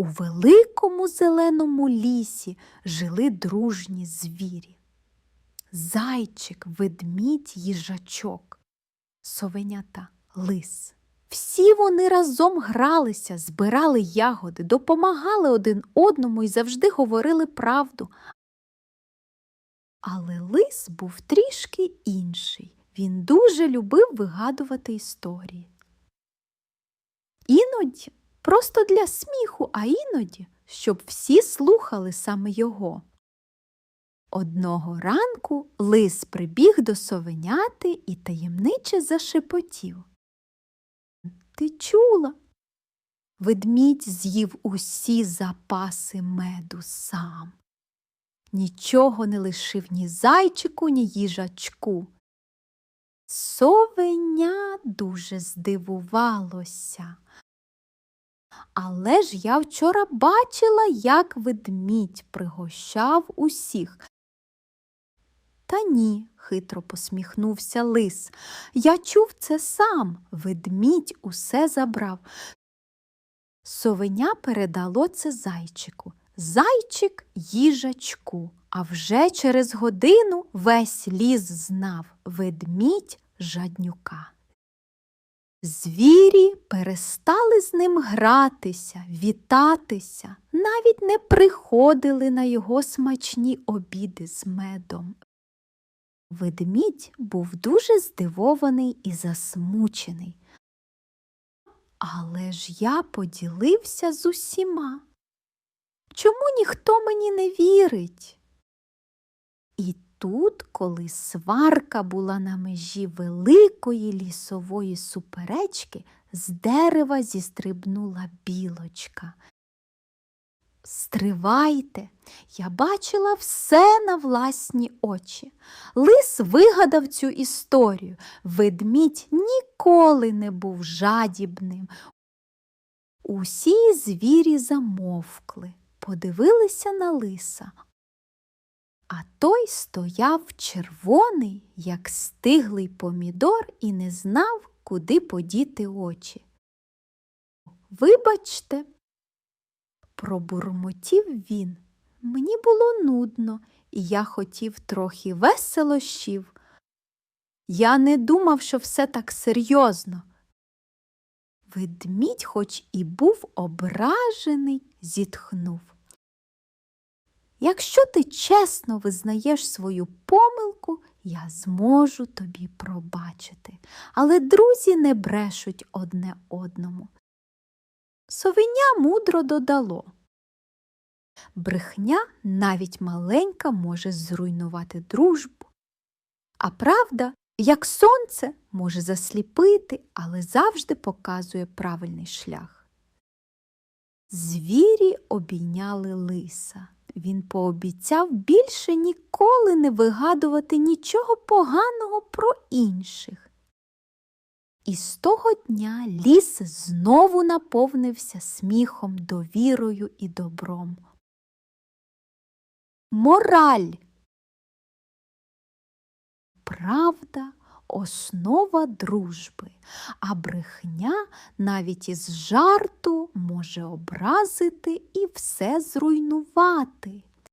У великому зеленому лісі жили дружні звірі. Зайчик, ведмідь, їжачок, совенята, лис. Всі вони разом гралися, збирали ягоди, допомагали один одному і завжди говорили правду. Але лис був трішки інший. Він дуже любив вигадувати історії. Іноді просто для сміху, а іноді, щоб всі слухали саме його. Одного ранку лис прибіг до совеняти і таємниче зашепотів. Ти чула? Ведмідь з'їв усі запаси меду сам. Нічого не лишив ні зайчику, ні їжачку. Совеня дуже здивувалося. Але ж я вчора бачила, як ведмідь пригощав усіх. Та ні, хитро посміхнувся лис. Я чув це сам. Ведмідь усе забрав. Совеня передало це зайчику. Зайчик їжачку. А вже через годину весь ліс знав ведмідь жаднюка. Звірі перестали з ним гратися, вітатися, навіть не приходили на його смачні обіди з медом. Ведмідь був дуже здивований і засмучений. Але ж я поділився з усіма. Чому ніхто мені не вірить? І тут, коли сварка була на межі великої лісової суперечки, з дерева зістрибнула білочка. Стривайте, я бачила все на власні очі. Лис вигадав цю історію. Ведмідь ніколи не був жадібним. Усі звірі замовкли, подивилися на лиса. А той стояв червоний, як стиглий помідор, і не знав, куди подіти очі. Вибачте, пробурмотів він. Мені було нудно, і я хотів трохи веселощів. Я не думав, що все так серйозно. Ведмідь, хоч і був ображений, зітхнув. Якщо ти чесно визнаєш свою помилку, я зможу тобі пробачити. Але друзі не брешуть одне одному. Совеня мудро додало. Брехня навіть маленька може зруйнувати дружбу. А правда, як сонце, може засліпити, але завжди показує правильний шлях. Звірі обійняли лиса. Він пообіцяв більше ніколи не вигадувати нічого поганого про інших. І з того дня ліс знову наповнився сміхом, довірою і добром. Мораль. Правда основа дружби, а брехня навіть із жарту може образити і все зруйнувати.